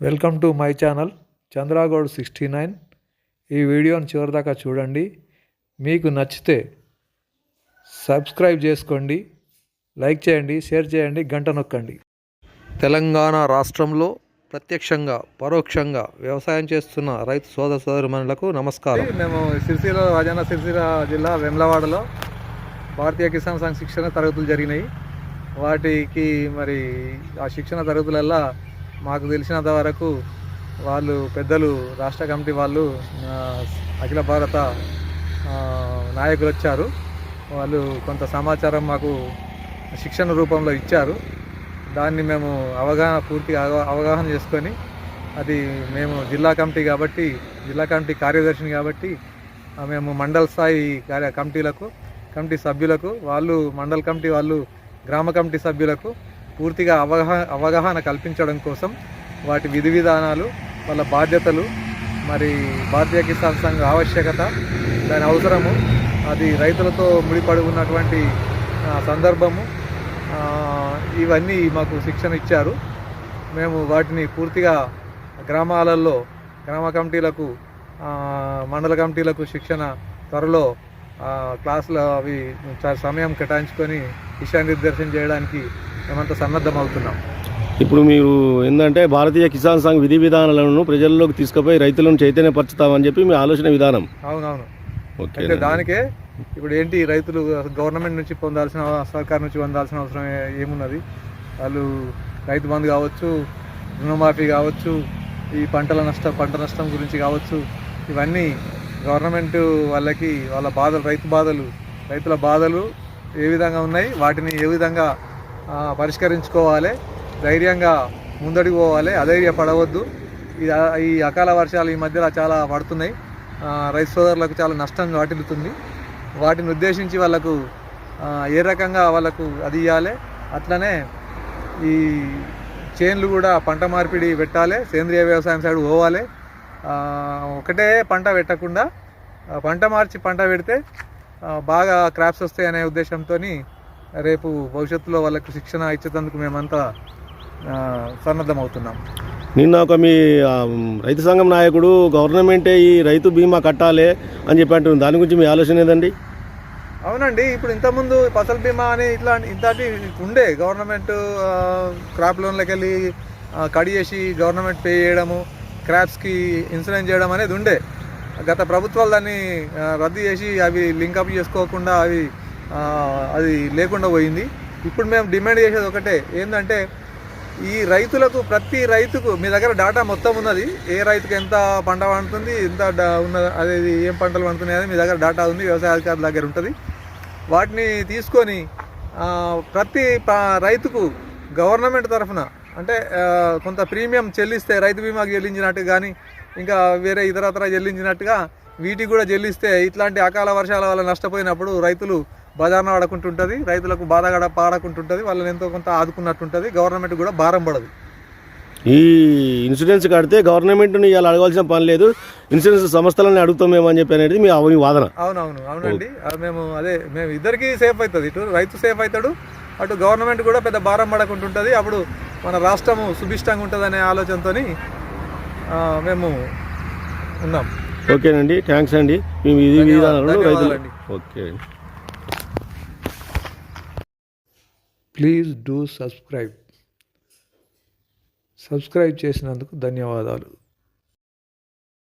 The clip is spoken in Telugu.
Welcome to my channel Chandragoud sixty nine. ఈ వీడియోని చివరిదాకా చూడండి. మీకు నచ్చితే సబ్స్క్రైబ్ చేసుకోండి లైక్ చేయండి షేర్ చేయండి గంట నొక్కండి. తెలంగాణ రాష్ట్రంలో ప్రత్యక్షంగా పరోక్షంగా వ్యవసాయం చేస్తున్న రైతు సోదర సోదరుమణులకు నమస్కారం. మేము సిరిసిల్ల రాజన్న సిరిసిల్ల జిల్లా వెమ్లవాడలో భారతీయ కిసాన్ సంఘ్ శిక్షణ తరగతులు జరిగినాయి. వాటికి మరి ఆ శిక్షణ తరగతులల్లా మాకు తెలిసినంత వరకు వాళ్ళు పెద్దలు రాష్ట్ర కమిటీ వాళ్ళు అఖిల భారత నాయకులు వచ్చారు. వాళ్ళు కొంత సమాచారం మాకు శిక్షణ రూపంలో ఇచ్చారు. దాన్ని మేము అవగాహన పూర్తిగా అవ- అవగాహన చేసుకొని అది మేము జిల్లా కమిటీ కాబట్టి జిల్లా కమిటీ కార్యదర్శిని కాబట్టి మేము మండల స్థాయి కార్య కమిటీలకు కమిటీ సభ్యులకు వాళ్ళు మండల కమిటీ వాళ్ళు గ్రామ కమిటీ సభ్యులకు పూర్తిగా అవగాహన అవగాహన కల్పించడం కోసం వాటి విధి విధానాలు వాళ్ళ బాధ్యతలు మరి భారతీయ కిసాన్ సంఘ్ ఆవశ్యకత దాని అవసరము అది రైతులతో ముడిపడి ఉన్నటువంటి సందర్భము ఇవన్నీ మాకు శిక్షణ ఇచ్చారు. మేము వాటిని పూర్తిగా గ్రామాలలో గ్రామ కమిటీలకు మండల కమిటీలకు శిక్షణ త్వరలో క్లాసులు అవి సమయం కేటాయించుకొని దిశానిర్దేశం చేయడానికి మేమంతా సన్నద్ధం అవుతున్నాం. ఇప్పుడు మీరు ఏంటంటే భారతీయ కిసాన్ సంఘ్ విధి విధానాలను ప్రజల్లోకి తీసుకుపోయి రైతులను చైతన్యపరుచుతామని చెప్పి మీ ఆలోచన విధానం. అవునవును. ఓకే దానికే ఇప్పుడు ఏంటి రైతులు గవర్నమెంట్ నుంచి పొందాల్సిన సర్కార్ నుంచి పొందాల్సిన అవసరం ఏమున్నది? వాళ్ళు రైతు బంధు కావచ్చు రుణమాఫీ కావచ్చు ఈ పంటల నష్టం పంట నష్టం గురించి కావచ్చు ఇవన్నీ గవర్నమెంట్ వాళ్ళకి వాళ్ళ బాధలు రైతు బాధలు రైతుల బాధలు ఏ విధంగా ఉన్నాయి? వాటిని ఏ విధంగా పరిష్కరించుకోవాలి. ధైర్యంగా ముందడికి పోవాలి. అధైర్య పడవద్దు ఈ ఈ అకాల వర్షాలు ఈ మధ్యలో చాలా పడుతున్నాయి. రైతు సోదరులకు చాలా నష్టం వాటిల్లుతుంది. వాటిని ఉద్దేశించి వాళ్ళకు ఏ రకంగా వాళ్ళకు అది ఇవ్వాలి అట్లనే ఈ చేన్లు కూడా పంట మార్పిడి పెట్టాలి. సేంద్రియ వ్యవసాయం సైడ్ పోవాలి. ఒకటే పంట పెట్టకుండా పంట మార్చి పంట పెడితే బాగా క్రాప్స్ వస్తాయి అనే ఉద్దేశంతో రేపు భవిష్యత్తులో వాళ్ళకు శిక్షణ ఇచ్చేందుకు మేమంతా సన్నద్ధమవుతున్నాం. నిన్న ఒక మీ రైతు సంఘం నాయకుడు గవర్నమెంటే ఈ రైతు బీమా కట్టాలి అని చెప్పి దాని గురించి మీ ఆలోచన ఏదండి? అవునండి ఇప్పుడు ఇంతకుముందు ఫసల్ బీమా అని ఇట్లా ఇంతటి ఉండే గవర్నమెంట్ క్రాప్ లోన్లకి వెళ్ళి కడి చేసి గవర్నమెంట్ పే చేయడము క్రాప్స్కి ఇన్సూరెన్స్ చేయడం అనేది ఉండే. గత ప్రభుత్వాలు దాన్ని రద్దు చేసి అవి లింకప్ చేసుకోకుండా అవి అది లేకుండా పోయింది. ఇప్పుడు మేము డిమాండ్ చేసేది ఒకటే ఏంటంటే ఈ రైతులకు ప్రతి రైతుకు మీ దగ్గర డాటా మొత్తం ఉన్నది. ఏ రైతుకు ఎంత పంట పండుతుంది ఎంత ఉన్న అదేది ఏం పంటలు పండుతున్నాయి అనేది మీ దగ్గర డాటా ఉంది వ్యవసాయ అధికారుల దగ్గర ఉంటుంది. వాటిని తీసుకొని ప్రతి రైతుకు గవర్నమెంట్ తరఫున అంటే కొంత ప్రీమియం చెల్లిస్తే రైతు బీమాకి చెల్లించినట్టు కానీ ఇంకా వేరే ఇతరత్ర చెల్లించినట్టుగా వీటికి కూడా చెల్లిస్తే ఇట్లాంటి అకాల వర్షాల వల్ల నష్టపోయినప్పుడు రైతులు బజార్న పడకుంటుంటుంది రైతులకు బాధగడ పాడకుంటుంటుంది వాళ్ళని ఎంతో కొంత ఆదుకున్నట్టుంటుంది గవర్నమెంట్ కూడా భారం పడదు. ఈ ఇన్సూరెన్స్ కడితే గవర్నమెంట్ని ఇలా అడగాల్సిన పని లేదు ఇన్సూరెన్స్ సంస్థలని అడుగుతాం మేము అని చెప్పి అనేది మీ మీ వాదన. అవునవును అవునండి. మేము అదే మేము ఇద్దరికి సేఫ్ అవుతుంది ఇటు రైతు సేఫ్ అవుతాడు అటు గవర్నమెంట్ కూడా పెద్ద భారం పడకుంటుంటుంది. అప్పుడు మన రాష్ట్రము సుభిష్టంగా ఉంటుంది అనే ఆలోచనతో మేము ఉన్నాం. ఓకేనండి థ్యాంక్స్ అండి. మీ విధి ధన్యవాదాలు. విధానాలు రైతులు ధన్యవాదాలండి. ఓకే. అండి ప్లీజ్ డూ సబ్స్క్రైబ్. సబ్స్క్రైబ్ చేసినందుకు ధన్యవాదాలు.